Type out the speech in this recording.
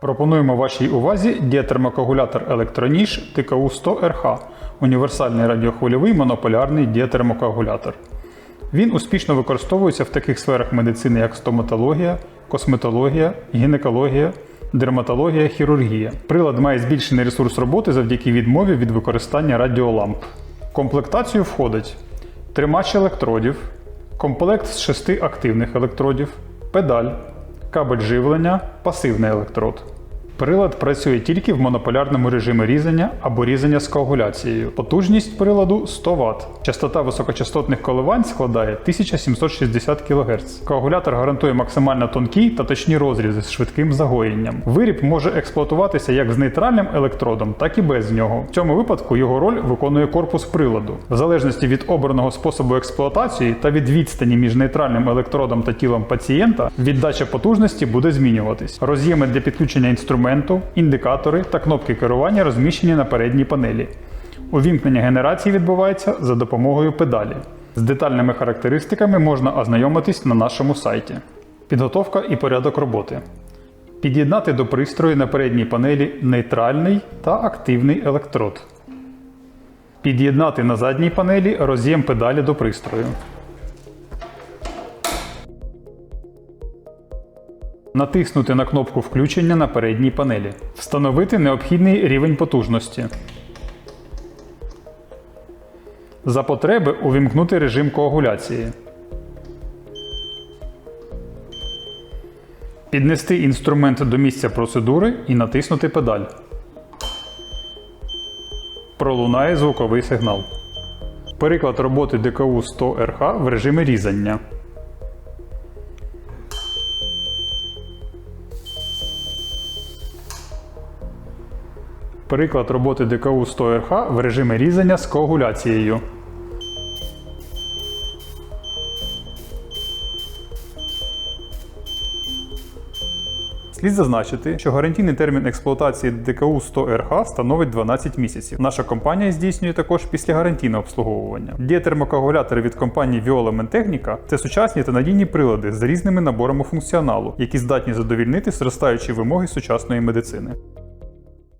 Пропонуємо вашій увазі діатермокоагулятор електроніж ТКУ 100 РХ універсальний радіохвильовий монополярний діатермокоагулятор. Він успішно використовується в таких сферах медицини, як стоматологія, косметологія, гінекологія, дерматологія, хірургія. Прилад має збільшений ресурс роботи завдяки відмові від використання радіоламп. Комплектацію входить тримач електродів, комплект з шести активних електродів, педаль, кабель живлення, пасивний електрод. Прилад працює тільки в монополярному режимі різання або різання з коагуляцією. Потужність приладу 100 Вт. Частота високочастотних коливань складає 1760 кГц. Коагулятор гарантує максимально тонкі та точні розрізи з швидким загоєнням. Виріб може експлуатуватися як з нейтральним електродом, так і без нього. В цьому випадку його роль виконує корпус приладу. В залежності від обраного способу експлуатації та від відстані між нейтральним електродом та тілом пацієнта, віддача потужності буде змінюватись. Роз'єми для підключення інструменту, індикатори та кнопки керування розміщені на передній панелі. Увімкнення генерації відбувається за допомогою педалі. З детальними характеристиками можна ознайомитись на нашому сайті. Підготовка і порядок роботи. Під'єднати до пристрою на передній панелі нейтральний та активний електрод. Під'єднати на задній панелі роз'єм педалі до пристрою. Натиснути на кнопку включення на передній панелі. Встановити необхідний рівень потужності. За потреби увімкнути режим коагуляції. Піднести інструмент до місця процедури і натиснути педаль. Пролунає звуковий сигнал. Переклад роботи ДКУ 100 РХ в режимі різання. Приклад роботи ДКУ 100 РХ в режимі різання з коагуляцією. Слід зазначити, що гарантійний термін експлуатації ДКУ 100 РХ становить 12 місяців. Наша компанія здійснює також післягарантійне обслуговування. Діатермокоагулятори від компанії Viola Mentechnica – це сучасні та надійні прилади з різними наборами функціоналу, які здатні задовільнити зростаючі вимоги сучасної медицини.